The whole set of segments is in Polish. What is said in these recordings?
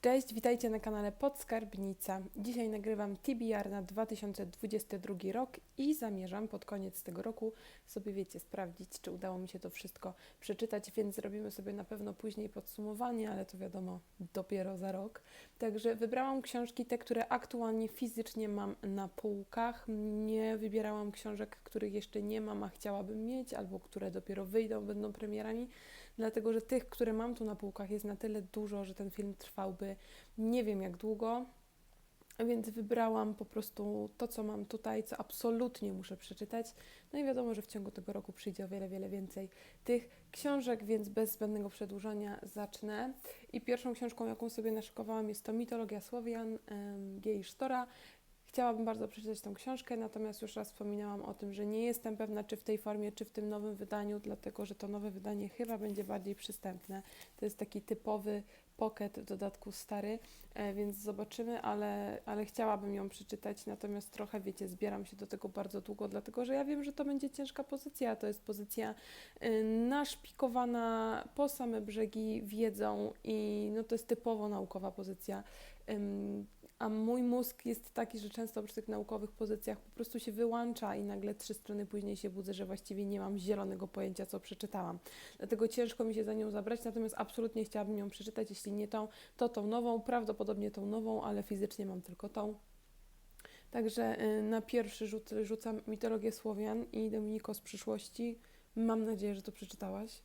Cześć, witajcie na kanale Podskarbnica. Dzisiaj nagrywam TBR na 2022 rok i zamierzam pod koniec tego roku sobie, wiecie, sprawdzić, czy udało mi się to wszystko przeczytać, więc zrobimy sobie na pewno później podsumowanie, ale to wiadomo, dopiero za rok. Także wybrałam książki te, które aktualnie fizycznie mam na półkach. Nie wybierałam książek, których jeszcze nie mam, a chciałabym mieć, albo które dopiero wyjdą, będą premierami dlatego że tych, które mam tu na półkach jest na tyle dużo, że ten film trwałby nie wiem jak długo, więc wybrałam po prostu to, co mam tutaj, co absolutnie muszę przeczytać. No i wiadomo, że w ciągu tego roku przyjdzie o wiele, wiele więcej tych książek, więc bez zbędnego przedłużania zacznę. I pierwszą książką, jaką sobie naszykowałam, jest to Mitologia Słowian G. Sztora. Chciałabym bardzo przeczytać tą książkę, natomiast już raz wspominałam o tym, że nie jestem pewna, czy w tej formie, czy w tym nowym wydaniu, dlatego że to nowe wydanie chyba będzie bardziej przystępne. To jest taki typowy pocket, w dodatku stary, e, więc zobaczymy, ale, ale chciałabym ją przeczytać, natomiast trochę, wiecie, zbieram się do tego bardzo długo, dlatego że ja wiem, że to będzie ciężka pozycja. To jest pozycja y, naszpikowana po same brzegi wiedzą i no, to jest typowo naukowa pozycja. A mój mózg jest taki, że często przy tych naukowych pozycjach po prostu się wyłącza i nagle trzy strony później się budzę, że właściwie nie mam zielonego pojęcia, co przeczytałam. Dlatego ciężko mi się za nią zabrać, natomiast absolutnie chciałabym ją przeczytać. Jeśli nie tą, to tą nową, prawdopodobnie tą nową, ale fizycznie mam tylko tą. Także y, na pierwszy rzut rzucam mitologię Słowian i Dominiko z przyszłości. Mam nadzieję, że to przeczytałaś.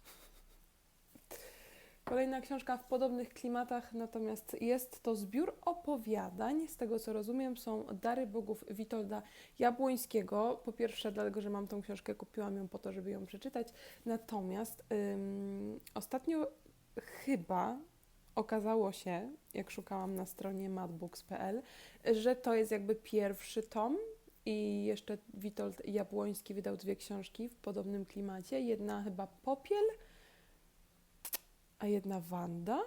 Kolejna książka w podobnych klimatach, natomiast jest to zbiór opowiadań. Z tego co rozumiem, są Dary Bogów Witolda Jabłońskiego. Po pierwsze, dlatego, że mam tą książkę, kupiłam ją po to, żeby ją przeczytać. Natomiast ym, ostatnio chyba okazało się, jak szukałam na stronie madbooks.pl, że to jest jakby pierwszy tom i jeszcze Witold Jabłoński wydał dwie książki w podobnym klimacie. Jedna chyba Popiel, a jedna Wanda.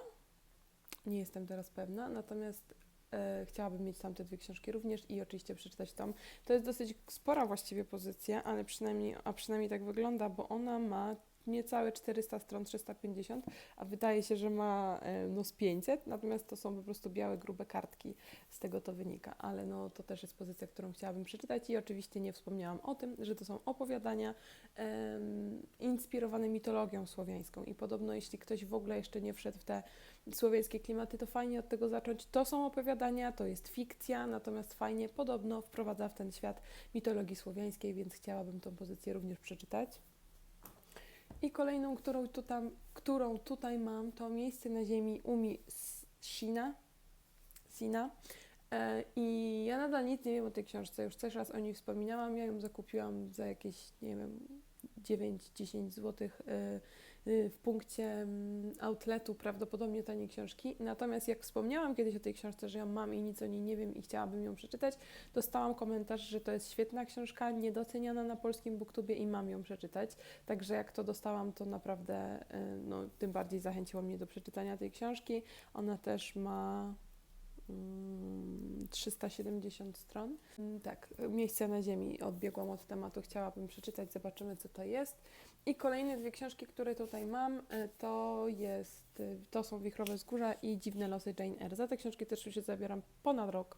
Nie jestem teraz pewna, natomiast e, chciałabym mieć tamte dwie książki również i oczywiście przeczytać tam. To jest dosyć spora właściwie pozycja, ale przynajmniej, a przynajmniej tak wygląda, bo ona ma niecałe 400 stron, 350, a wydaje się, że ma e, no z 500, natomiast to są po prostu białe, grube kartki, z tego to wynika, ale no to też jest pozycja, którą chciałabym przeczytać i oczywiście nie wspomniałam o tym, że to są opowiadania um, inspirowane mitologią słowiańską i podobno jeśli ktoś w ogóle jeszcze nie wszedł w te słowiańskie klimaty, to fajnie od tego zacząć. To są opowiadania, to jest fikcja, natomiast fajnie podobno wprowadza w ten świat mitologii słowiańskiej, więc chciałabym tą pozycję również przeczytać. I kolejną, którą tutaj, którą tutaj mam, to miejsce na ziemi Umi Shina. Sina. E, I ja nadal nic nie wiem o tej książce, już też raz o niej wspominałam. Ja ją zakupiłam za jakieś, nie wiem, 9-10 zł Y, w punkcie mm, outletu prawdopodobnie taniej książki. Natomiast jak wspomniałam kiedyś o tej książce, że ją mam i nic o niej nie wiem i chciałabym ją przeczytać, dostałam komentarz, że to jest świetna książka, niedoceniana na polskim booktubie i mam ją przeczytać. Także jak to dostałam, to naprawdę y, no, tym bardziej zachęciło mnie do przeczytania tej książki. Ona też ma 370 mm, stron. Mm, tak, Miejsce na Ziemi odbiegłam od tematu, chciałabym przeczytać, zobaczymy co to jest. I kolejne dwie książki, które tutaj mam, e, to jest, e, to są Wichrowe Wzgórza i Dziwne losy Jane Eyre. Za te książki też już się zabieram ponad rok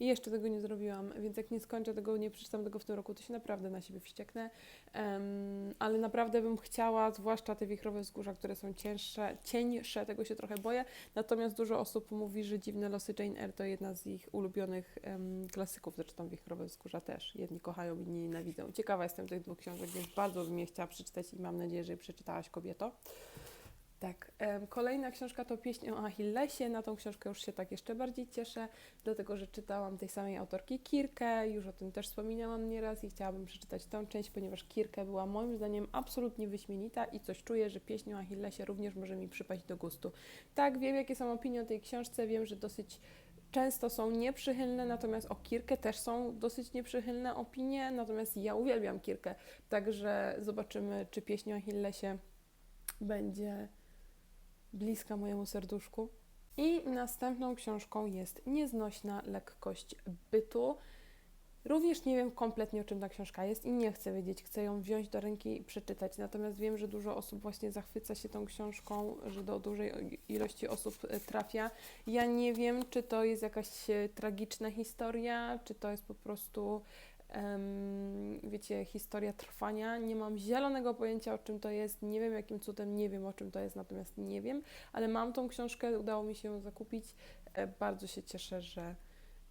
i jeszcze tego nie zrobiłam, więc jak nie skończę tego, nie przeczytam tego w tym roku, to się naprawdę na siebie wścieknę. Um, ale naprawdę bym chciała, zwłaszcza te Wichrowe Wzgórza, które są cięższe, cieńsze, tego się trochę boję. Natomiast dużo osób mówi, że Dziwne losy Jane Eyre to jedna z ich ulubionych um, klasyków, zresztą Wichrowe Wzgórza też. Jedni kochają, inni nienawidzą. Ciekawa jestem tych dwóch książek, więc bardzo bym je chciała przeczytać i mam nadzieję, że je przeczytałaś kobieto. Tak, kolejna książka to Pieśń o Achillesie. Na tą książkę już się tak jeszcze bardziej cieszę, dlatego że czytałam tej samej autorki Kirkę, już o tym też wspominałam nieraz i chciałabym przeczytać tą część, ponieważ Kirkę była moim zdaniem absolutnie wyśmienita i coś czuję, że Pieśń o Achillesie również może mi przypaść do gustu. Tak, wiem jakie są opinie o tej książce, wiem, że dosyć często są nieprzychylne, natomiast o Kirkę też są dosyć nieprzychylne opinie, natomiast ja uwielbiam Kirkę, także zobaczymy, czy Pieśń o Achillesie będzie bliska mojemu serduszku. I następną książką jest Nieznośna lekkość bytu. Również nie wiem kompletnie o czym ta książka jest i nie chcę wiedzieć, chcę ją wziąć do ręki i przeczytać. Natomiast wiem, że dużo osób właśnie zachwyca się tą książką, że do dużej ilości osób e, trafia. Ja nie wiem, czy to jest jakaś e, tragiczna historia, czy to jest po prostu, wiecie, historia trwania. Nie mam zielonego pojęcia o czym to jest, nie wiem jakim cudem, nie wiem o czym to jest, natomiast nie wiem, ale mam tą książkę, udało mi się ją zakupić. E, Bardzo się cieszę, że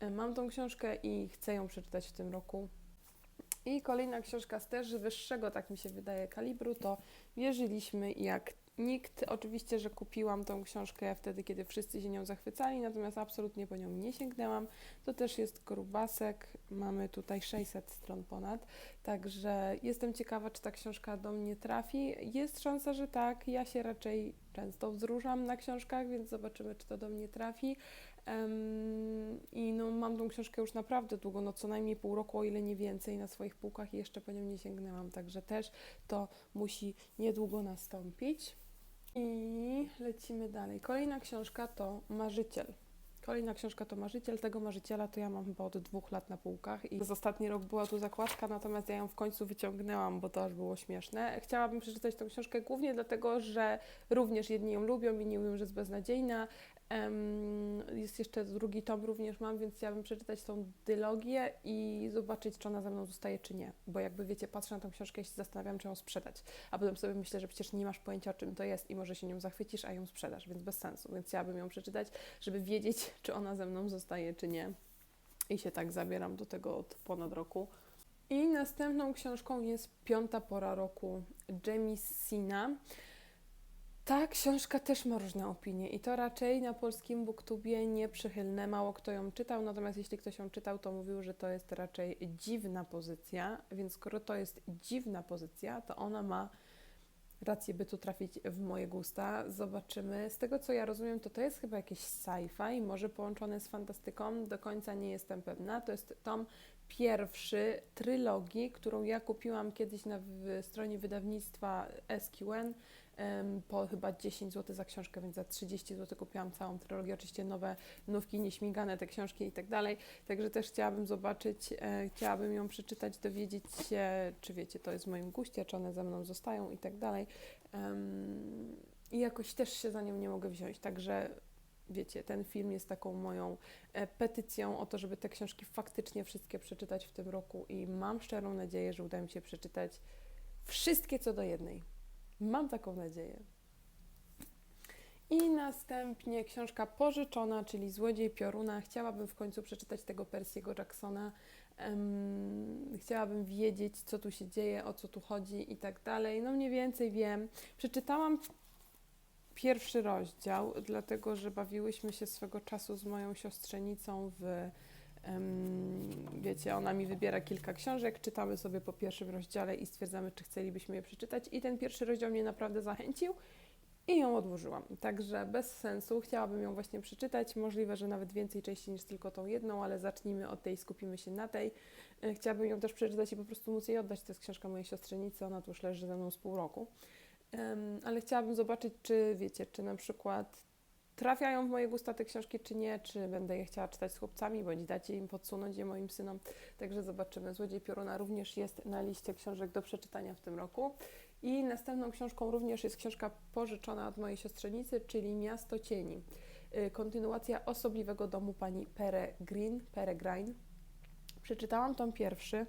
E, Mam tą książkę i chcę ją przeczytać w tym roku. I kolejna książka z też wyższego, tak mi się wydaje, kalibru to Wierzyliśmy jak nikt. Oczywiście, że kupiłam tą książkę wtedy, kiedy wszyscy się nią zachwycali, natomiast absolutnie po nią nie sięgnęłam. To też jest grubasek, mamy tutaj 600 stron ponad, także jestem ciekawa, czy ta książka do mnie trafi. Jest szansa, że tak. Ja się raczej często wzruszam na książkach, więc zobaczymy, czy to do mnie trafi. Em, I no, mam tą książkę już naprawdę długo, no co najmniej pół roku, o ile nie więcej, na swoich półkach i jeszcze po nią nie sięgnęłam, także też to musi niedługo nastąpić. I lecimy dalej. Kolejna książka to Marzyciel. Kolejna książka to Marzyciel. Tego Marzyciela to ja mam chyba od dwóch lat na półkach i przez ostatni rok była tu zakładka, natomiast ja ją w końcu wyciągnęłam, bo to aż było śmieszne. Chciałabym przeczytać tę książkę głównie dlatego, że również jedni ją lubią, inni mówią, że jest beznadziejna. Jest jeszcze drugi tom również mam, więc chciałabym przeczytać tą dylogię i zobaczyć, czy ona ze mną zostaje, czy nie. Bo jakby wiecie, patrzę na tą książkę i się zastanawiam, czy ją sprzedać. A potem sobie myślę, że przecież nie masz pojęcia, o czym to jest i może się nią zachwycisz, a ją sprzedasz, więc bez sensu. Więc chciałabym ją przeczytać, żeby wiedzieć, czy ona ze mną zostaje, czy nie. I się tak zabieram do tego od ponad roku. I następną książką jest Piąta pora roku Jamie Sina. Ta książka też ma różne opinie i to raczej na polskim booktubie nieprzychylne. Mało kto ją czytał, natomiast jeśli ktoś ją czytał, to mówił, że to jest raczej dziwna pozycja, więc skoro to jest dziwna pozycja, to ona ma rację, by tu trafić w moje gusta. Zobaczymy. Z tego, co ja rozumiem, to to jest chyba jakieś sci-fi, może połączone z fantastyką. Do końca nie jestem pewna. To jest tom pierwszy trylogii, którą ja kupiłam kiedyś na stronie wydawnictwa SQN po chyba 10 zł za książkę, więc za 30 zł kupiłam całą trylogię. Oczywiście nowe nówki, nieśmigane te książki i tak dalej. Także też chciałabym zobaczyć, e, chciałabym ją przeczytać, dowiedzieć się, czy wiecie, to jest w moim guście, czy one ze mną zostają i tak dalej. I jakoś też się za nią nie mogę wziąć, także wiecie, ten film jest taką moją e, petycją o to, żeby te książki faktycznie wszystkie przeczytać w tym roku i mam szczerą nadzieję, że uda mi się przeczytać wszystkie co do jednej. Mam taką nadzieję. I następnie książka pożyczona, czyli Złodziej Pioruna. Chciałabym w końcu przeczytać tego Percy'ego Jacksona. Em, chciałabym wiedzieć, co tu się dzieje, o co tu chodzi i tak dalej. No mniej więcej wiem. Przeczytałam pierwszy rozdział, dlatego że bawiłyśmy się swego czasu z moją siostrzenicą w. wiecie, ona mi wybiera kilka książek, czytamy sobie po pierwszym rozdziale i stwierdzamy, czy chcielibyśmy je przeczytać. I ten pierwszy rozdział mnie naprawdę zachęcił i ją odłożyłam. Także bez sensu, chciałabym ją właśnie przeczytać. Możliwe, że nawet więcej części niż tylko tą jedną, ale zacznijmy od tej, skupimy się na tej. E, Chciałabym ją też przeczytać i po prostu móc jej oddać. To jest książka mojej siostrzenicy, ona tu już leży ze mną z pół roku. Ale chciałabym zobaczyć, czy wiecie, czy na przykład trafiają w moje gusta te książki, czy nie, czy będę je chciała czytać z chłopcami, bądź dacie im podsunąć je moim synom. Także zobaczymy. Złodziej Pioruna również jest na liście książek do przeczytania w tym roku. I następną książką również jest książka pożyczona od mojej siostrzenicy, czyli Miasto Cieni. Y, Kontynuacja osobliwego domu pani Peregrine. Peregrine. Przeczytałam tom pierwszy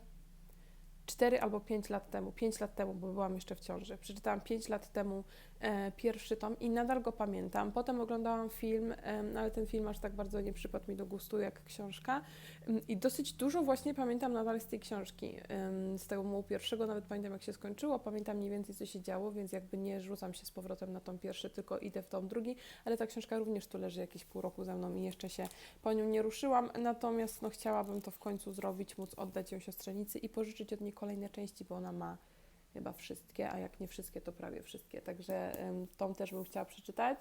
4 albo 5 lat temu, 5 lat temu, bo byłam jeszcze w ciąży. Przeczytałam 5 lat temu e, pierwszy tom i nadal go pamiętam. Potem oglądałam film, em, ale ten film aż tak bardzo nie przypadł mi do gustu jak książka. Ym, I dosyć dużo właśnie pamiętam nadal z tej książki. Ym, Z tego mu pierwszego nawet pamiętam jak się skończyło, pamiętam mniej więcej co się działo, więc jakby nie rzucam się z powrotem na tom pierwszy, tylko idę w tom drugi, ale ta książka również tu leży jakieś pół roku ze mną i jeszcze się po nią nie ruszyłam, natomiast no chciałabym to w końcu zrobić, móc oddać ją siostrzenicy i pożyczyć od niej kolejne części, bo ona ma chyba wszystkie, a jak nie wszystkie, to prawie wszystkie. Także tą też bym chciała przeczytać.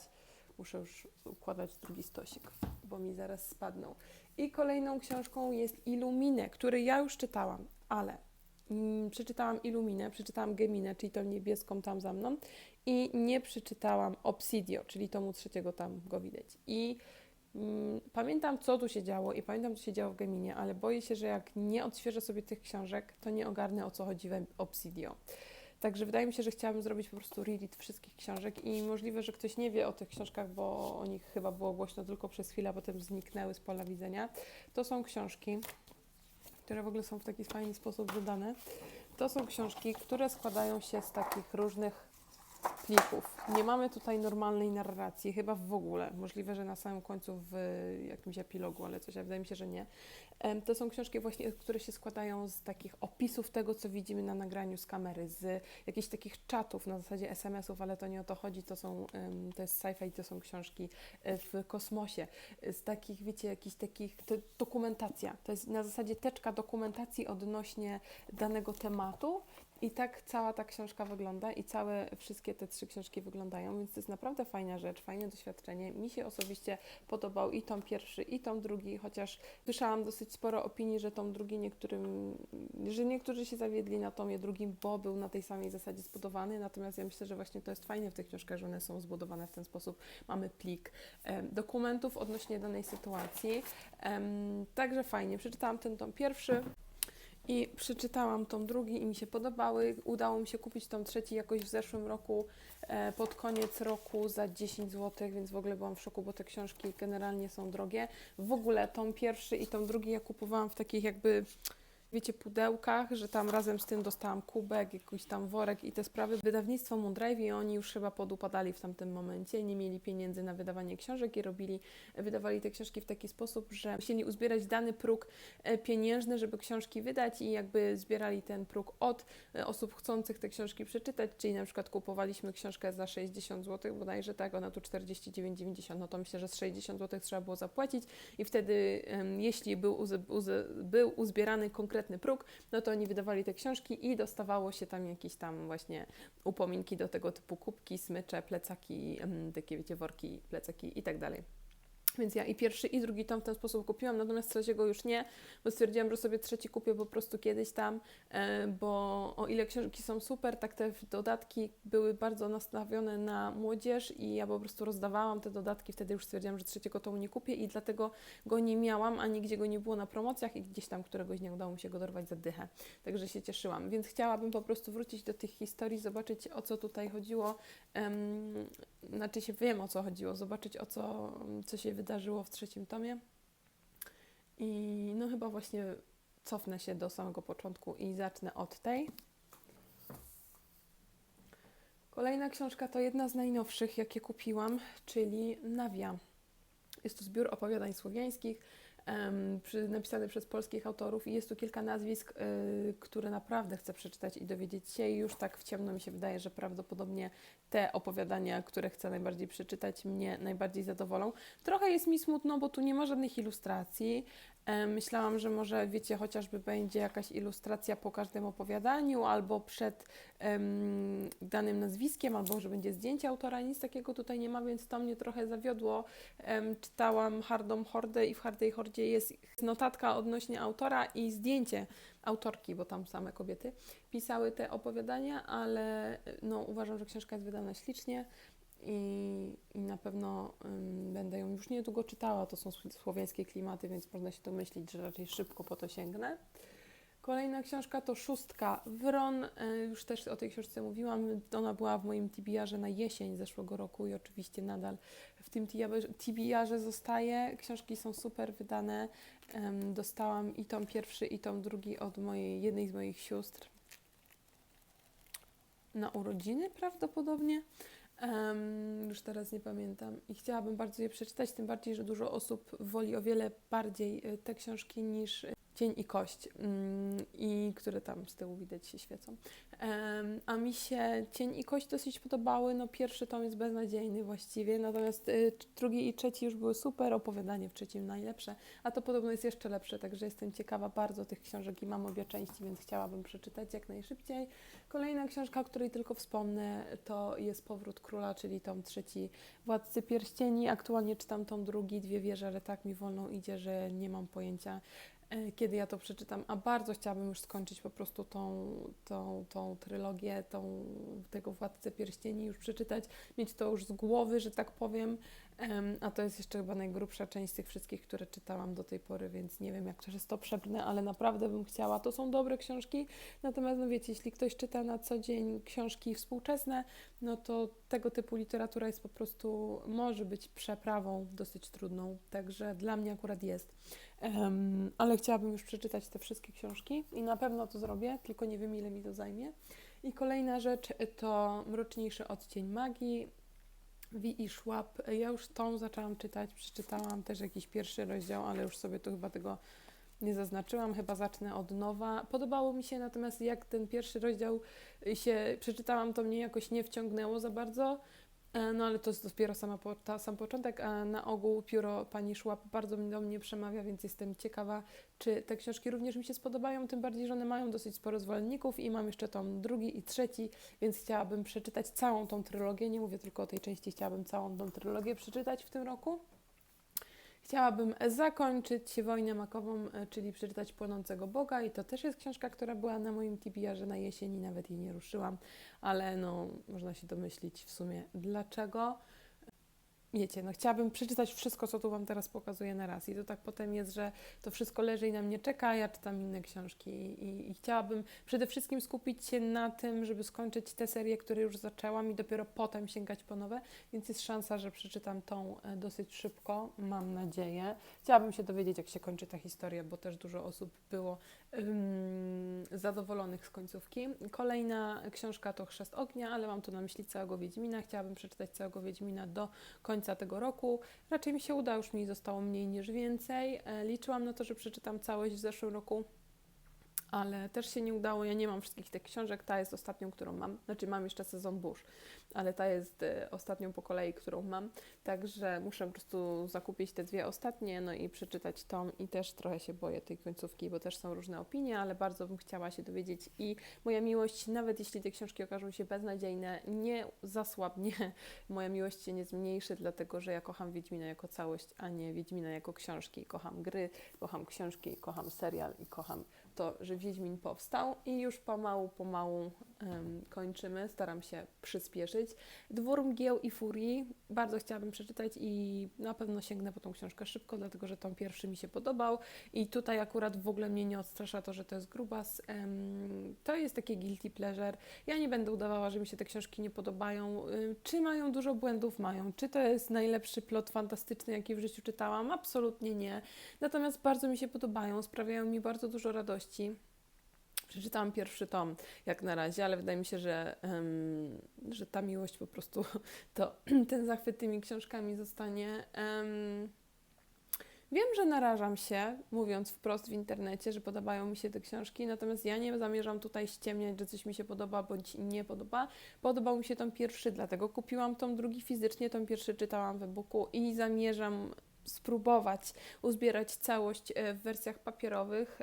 Muszę już układać drugi stosik, bo mi zaraz spadną. I kolejną książką jest Illuminę, który ja już czytałam, ale mm, przeczytałam Illuminę, przeczytałam Geminę, czyli tą niebieską tam za mną i nie przeczytałam Obsidio, czyli tomu trzeciego tam go widać. I Pamiętam, co tu się działo i pamiętam, co się działo w Geminie, ale boję się, że jak nie odświeżę sobie tych książek, to nie ogarnę, o co chodzi w Obsidio. Także wydaje mi się, że chciałabym zrobić po prostu reread wszystkich książek i możliwe, że ktoś nie wie o tych książkach, bo o nich chyba było głośno tylko przez chwilę, a potem zniknęły z pola widzenia. To są książki, które w ogóle są w taki fajny sposób wydane. To są książki, które składają się z takich różnych plików. Nie mamy tutaj normalnej narracji, chyba w ogóle. Możliwe, że na samym końcu w jakimś epilogu, ale coś, ale wydaje mi się, że nie. To są książki właśnie, które się składają z takich opisów tego, co widzimy na nagraniu z kamery, z jakichś takich czatów na zasadzie SMS-ów, ale to nie o to chodzi, to są, to jest sci-fi, to są książki e, w kosmosie, z takich, wiecie, jakichś takich, to dokumentacja, to jest na zasadzie teczka dokumentacji odnośnie danego tematu i tak cała ta książka wygląda i całe, wszystkie te trzy książki wyglądają, więc to jest naprawdę fajna rzecz, fajne doświadczenie. Mi się osobiście podobał i tom pierwszy, i tom drugi, chociaż słyszałam dosyć sporo opinii, że tom drugi niektórym, że niektórzy się zawiedli na tomie drugim, bo był na tej samej zasadzie zbudowany, natomiast ja myślę, że właśnie to jest fajne w tych książkach, że one są zbudowane w ten sposób. Mamy plik dokumentów odnośnie danej sytuacji, także fajnie. Przeczytałam ten tom pierwszy. I przeczytałam tom drugi i mi się podobały. Udało mi się kupić tom trzeci jakoś w zeszłym roku, e, pod koniec roku za 10 zł, więc w ogóle byłam w szoku, bo te książki generalnie są drogie. W ogóle tom pierwszy i tom drugi ja kupowałam w takich jakby, wiecie, pudełkach, że tam razem z tym dostałam kubek, jakiś tam worek i te sprawy. Wydawnictwo Moondrave i oni już chyba podupadali w tamtym momencie, nie mieli pieniędzy na wydawanie książek i robili, wydawali te książki w taki sposób, że musieli uzbierać dany próg e, pieniężny, żeby książki wydać i jakby zbierali ten próg od e, osób chcących te książki przeczytać, czyli na przykład kupowaliśmy książkę za 60 zł, bodajże tak, ona tu 49,90, no to myślę, że z 60 zł trzeba było zapłacić i wtedy jeśli był, uze, uze, był uzbierany konkretny próg, no to oni wydawali te książki i dostawało się tam jakieś tam właśnie upominki do tego typu kubki, smycze, plecaki, em, takie wiecie, worki, plecaki i tak dalej. Więc ja i pierwszy, i drugi tom w ten sposób kupiłam, natomiast trzeciego już nie, bo stwierdziłam, że sobie trzeci kupię po prostu kiedyś tam, e, bo o ile książki są super, tak te dodatki były bardzo nastawione na młodzież i ja po prostu rozdawałam te dodatki, wtedy już stwierdziłam, że trzeciego tomu nie kupię i dlatego go nie miałam, a nigdzie go nie było na promocjach i gdzieś tam któregoś nie udało mi się go dorwać za dychę, także się cieszyłam. Więc chciałabym po prostu wrócić do tych historii, zobaczyć o co tutaj chodziło, znaczy się wiem o co chodziło, zobaczyć o co, co się wydarzyło w trzecim tomie. I no chyba właśnie cofnę się do samego początku i zacznę od tej. Kolejna książka to jedna z najnowszych, jakie kupiłam, czyli Nawia. Jest to zbiór opowiadań słowiańskich, przy, napisany przez polskich autorów i jest tu kilka nazwisk, y, które naprawdę chcę przeczytać i dowiedzieć się. Już tak w ciemno mi się wydaje, że prawdopodobnie te opowiadania, które chcę najbardziej przeczytać, mnie najbardziej zadowolą. Trochę jest mi smutno, bo tu nie ma żadnych ilustracji. E, Myślałam, że może, wiecie, chociażby będzie jakaś ilustracja po każdym opowiadaniu, albo przed danym nazwiskiem, albo że będzie zdjęcie autora. Nic takiego tutaj nie ma, więc to mnie trochę zawiodło. Czytałam Hardą Hordę i w Hardej Hordzie jest notatka odnośnie autora i zdjęcie autorki, bo tam same kobiety pisały te opowiadania, ale no, uważam, że książka jest wydana ślicznie i, i na pewno ym, będę ją już niedługo czytała. To są sł- słowiańskie klimaty, więc można się domyślić, że raczej szybko po to sięgnę. Kolejna książka to Szóstka Wron. E, Już też o tej książce mówiłam. Ona była w moim TBR-ze na jesień zeszłego roku i oczywiście nadal w tym TBR-ze zostaje. Książki są super wydane. Dostałam i tom pierwszy, i tom drugi od mojej, jednej z moich sióstr na urodziny prawdopodobnie. Em, już teraz nie pamiętam. I chciałabym bardzo je przeczytać, tym bardziej, że dużo osób woli o wiele bardziej y, te książki niż y, Cień i Kość, mm, i które tam z tyłu widać się świecą. A mi się Cień i Kość dosyć podobały. No pierwszy tom jest beznadziejny właściwie, natomiast y, drugi i trzeci już były super, opowiadanie w trzecim najlepsze, a to podobno jest jeszcze lepsze, także jestem ciekawa bardzo tych książek i mam obie części, więc chciałabym przeczytać jak najszybciej. Kolejna książka, o której tylko wspomnę, to jest Powrót Króla, czyli tom trzeci Władcy Pierścieni. Aktualnie czytam tom drugi, dwie wieże, ale tak mi wolno idzie, że nie mam pojęcia, kiedy ja to przeczytam, a bardzo chciałabym już skończyć po prostu tą, tą, tą trylogię, tą, tego Władcę Pierścieni już przeczytać, mieć to już z głowy, że tak powiem, Em, A to jest jeszcze chyba najgrubsza część z tych wszystkich, które czytałam do tej pory, więc nie wiem, jak przez to przebrnę, ale naprawdę bym chciała. To są dobre książki, natomiast no wiecie, jeśli ktoś czyta na co dzień książki współczesne, no to tego typu literatura jest po prostu, może być przeprawą dosyć trudną, także dla mnie akurat jest. Em, ale chciałabym już przeczytać te wszystkie książki i na pewno to zrobię, tylko nie wiem, ile mi to zajmie. I kolejna rzecz to Mroczniejszy odcień magii. Wi i Schwab. Ja już tą zaczęłam czytać, przeczytałam też jakiś pierwszy rozdział, ale już sobie tu chyba tego nie zaznaczyłam, chyba zacznę od nowa. Podobało mi się natomiast jak ten pierwszy rozdział się przeczytałam, to mnie jakoś nie wciągnęło za bardzo. E, No ale to jest dopiero sama ta, sam początek, a na ogół pióro pani Szłap bardzo do mnie przemawia, więc jestem ciekawa, czy te książki również mi się spodobają, tym bardziej, że one mają dosyć sporo zwolenników i mam jeszcze tom drugi i trzeci, więc chciałabym przeczytać całą tą trylogię, nie mówię tylko o tej części, chciałabym całą tą trylogię przeczytać w tym roku. Chciałabym zakończyć Wojnę Makową, e, czyli przeczytać Płonącego Boga i to też jest książka, która była na moim TBR-ze na jesieni, nawet jej nie ruszyłam, ale no można się domyślić w sumie dlaczego. Wiecie, no chciałabym przeczytać wszystko, co tu Wam teraz pokazuję na raz. I to tak potem jest, że to wszystko leży i na mnie czeka, ja czytam inne książki i, i chciałabym przede wszystkim skupić się na tym, żeby skończyć te serie, które już zaczęłam i dopiero potem sięgać po nowe, więc jest szansa, że przeczytam tą e, dosyć szybko, mam nadzieję. Chciałabym się dowiedzieć, jak się kończy ta historia, bo też dużo osób było zadowolonych z końcówki. Kolejna książka to Chrzest Ognia, ale mam tu na myśli całego Wiedźmina. Chciałabym przeczytać całego Wiedźmina do końca tego roku. Raczej mi się uda, już mi zostało mniej niż więcej. E, Liczyłam na to, że przeczytam całość w zeszłym roku, ale też się nie udało. Ja nie mam wszystkich tych książek. Ta jest ostatnią, którą mam. Znaczy mam jeszcze sezon burz, ale ta jest e, ostatnią po kolei, którą mam. Także muszę po prostu zakupić te dwie ostatnie, no i przeczytać tą i też trochę się boję tej końcówki, bo też są różne opinie, ale bardzo bym chciała się dowiedzieć i moja miłość, nawet jeśli te książki okażą się beznadziejne, nie zasłabnie. Moja miłość się nie zmniejszy, dlatego że ja kocham Wiedźmina jako całość, a nie Wiedźmina jako książki. Kocham gry, kocham książki, kocham serial i kocham to, że Wiedźmin powstał i już pomału, pomału em, kończymy. Staram się przyspieszyć. Dwór Mgieł i Furii bardzo chciałabym przeczytać i na pewno sięgnę po tą książkę szybko, dlatego że tą pierwszy mi się podobał i tutaj akurat w ogóle mnie nie odstrasza to, że to jest grubas. Em, to jest takie guilty pleasure. Ja nie będę udawała, że mi się te książki nie podobają. Czy mają dużo błędów? Mają. Czy to jest najlepszy plot fantastyczny, jaki w życiu czytałam? Absolutnie nie. Natomiast bardzo mi się podobają, sprawiają mi bardzo dużo radości. Przeczytałam pierwszy tom, jak na razie, ale wydaje mi się, że, em, że ta miłość po prostu, to ten zachwyt tymi książkami zostanie. em, Wiem, że narażam się, mówiąc wprost w internecie, że podobają mi się te książki, natomiast ja nie zamierzam tutaj ściemniać, że coś mi się podoba bądź nie podoba. Podobał mi się tom pierwszy, dlatego kupiłam tom drugi fizycznie, tom pierwszy czytałam w e-booku i zamierzam spróbować uzbierać całość e, w wersjach papierowych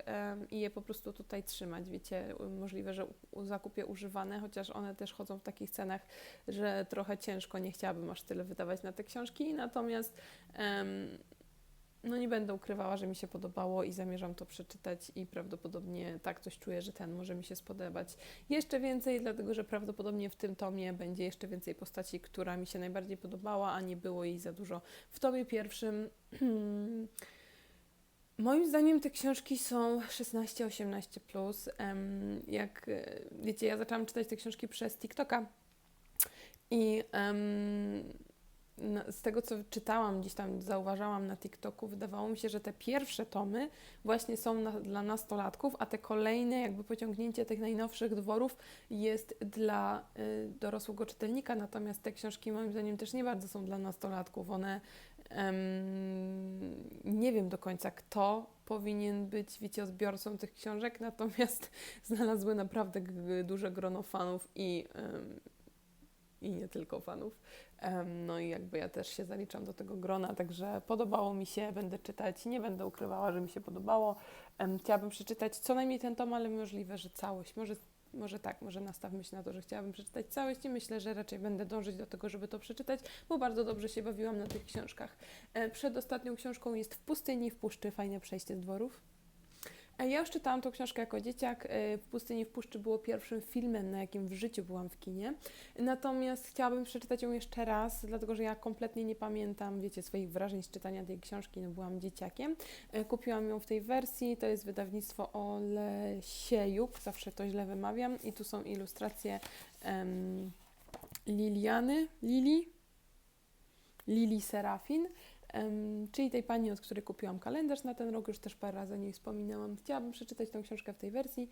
i je po prostu tutaj trzymać. Wiecie, możliwe, że zakupię używane, chociaż one też chodzą w takich cenach, że trochę ciężko, nie chciałabym aż tyle wydawać na te książki, natomiast no nie będę ukrywała, że mi się podobało i zamierzam to przeczytać i prawdopodobnie tak coś czuję, że ten może mi się spodobać jeszcze więcej, dlatego że prawdopodobnie w tym tomie będzie jeszcze więcej postaci, która mi się najbardziej podobała, a nie było jej za dużo w tomie pierwszym. Moim zdaniem te książki są 16-18+. Plus. Jak wiecie, ja zaczęłam czytać te książki przez TikToka i na- z tego, co czytałam, gdzieś tam zauważałam na TikToku, wydawało mi się, że te pierwsze tomy właśnie są na, dla nastolatków, a te kolejne, jakby pociągnięcie tych najnowszych dworów jest dla y, dorosłego czytelnika. Natomiast te książki, moim zdaniem, też nie bardzo są dla nastolatków. One nie wiem do końca, kto powinien być, wiecie, odbiorcą tych książek, natomiast znalazły naprawdę duże grono fanów i, i nie tylko fanów. No i jakby ja też się zaliczam do tego grona, także podobało mi się, będę czytać, nie będę ukrywała, że mi się podobało. Chciałabym przeczytać co najmniej ten tom, ale możliwe, że całość. Może, może tak, może nastawmy się na to, że chciałabym przeczytać całość i myślę, że raczej będę dążyć do tego, żeby to przeczytać, bo bardzo dobrze się bawiłam na tych książkach. E, Przedostatnią książką jest W pustyni, w puszczy, fajne przejście z dworów. Ja już czytałam tą książkę jako dzieciak. y, W pustyni w puszczy było pierwszym filmem, na jakim w życiu byłam w kinie. Natomiast chciałabym przeczytać ją jeszcze raz, dlatego że ja kompletnie nie pamiętam, wiecie, swoich wrażeń z czytania tej książki, no byłam dzieciakiem. Y, Kupiłam ją w tej wersji, to jest wydawnictwo Olesiejuk, zawsze to źle wymawiam i tu są ilustracje em, Liliany, Lili, Lili Serafin. Czyli tej pani, od której kupiłam kalendarz na ten rok, już też parę razy o niej wspominałam. Chciałabym przeczytać tę książkę w tej wersji,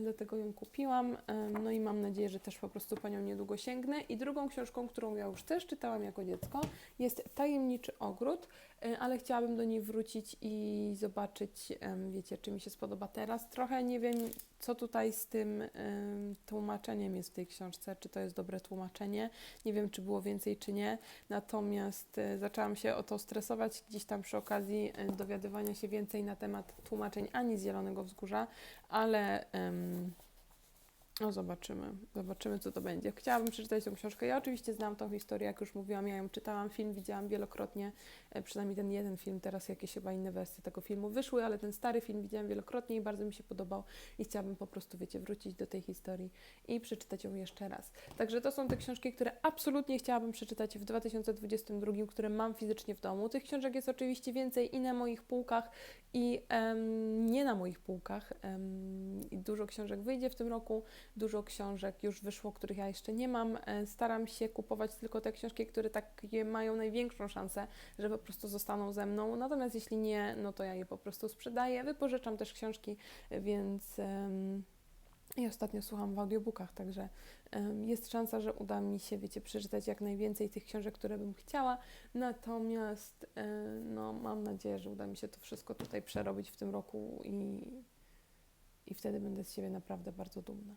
dlatego ją kupiłam. No i mam nadzieję, że też po prostu po nią niedługo sięgnę. I drugą książką, którą ja już też czytałam jako dziecko, jest Tajemniczy Ogród, ale chciałabym do niej wrócić i zobaczyć, wiecie, czy mi się spodoba teraz. Trochę nie wiem, co tutaj z tym em, tłumaczeniem jest w tej książce, czy to jest dobre tłumaczenie. Nie wiem, czy było więcej, czy nie. Natomiast e, zaczęłam się o to stresować gdzieś tam przy okazji e, dowiadywania się więcej na temat tłumaczeń Ani z Zielonego Wzgórza, ale em, no zobaczymy, zobaczymy co to będzie. Chciałabym przeczytać tą książkę. Ja oczywiście znam tą historię, jak już mówiłam, ja ją czytałam, film widziałam wielokrotnie, e, przynajmniej ten jeden film, teraz jakieś chyba inne wersje tego filmu wyszły, ale ten stary film widziałam wielokrotnie i bardzo mi się podobał i chciałabym po prostu, wiecie, wrócić do tej historii i przeczytać ją jeszcze raz. Także to są te książki, które absolutnie chciałabym przeczytać w 2022, które mam fizycznie w domu. Tych książek jest oczywiście więcej i na moich półkach, i em, nie na moich półkach. I dużo książek wyjdzie w tym roku, dużo książek już wyszło, których ja jeszcze nie mam. E, staram się kupować tylko te książki, które takie mają największą szansę, że po prostu zostaną ze mną. Natomiast jeśli nie, no to ja je po prostu sprzedaję. Wypożyczam też książki, więc. em, i ostatnio słucham w audiobookach, także jest szansa, że uda mi się, wiecie, przeczytać jak najwięcej tych książek, które bym chciała. Natomiast e, no, mam nadzieję, że uda mi się to wszystko tutaj przerobić w tym roku i, i wtedy będę z siebie naprawdę bardzo dumna.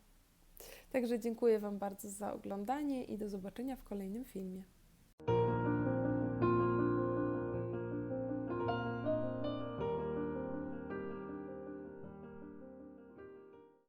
Także dziękuję Wam bardzo za oglądanie i do zobaczenia w kolejnym filmie.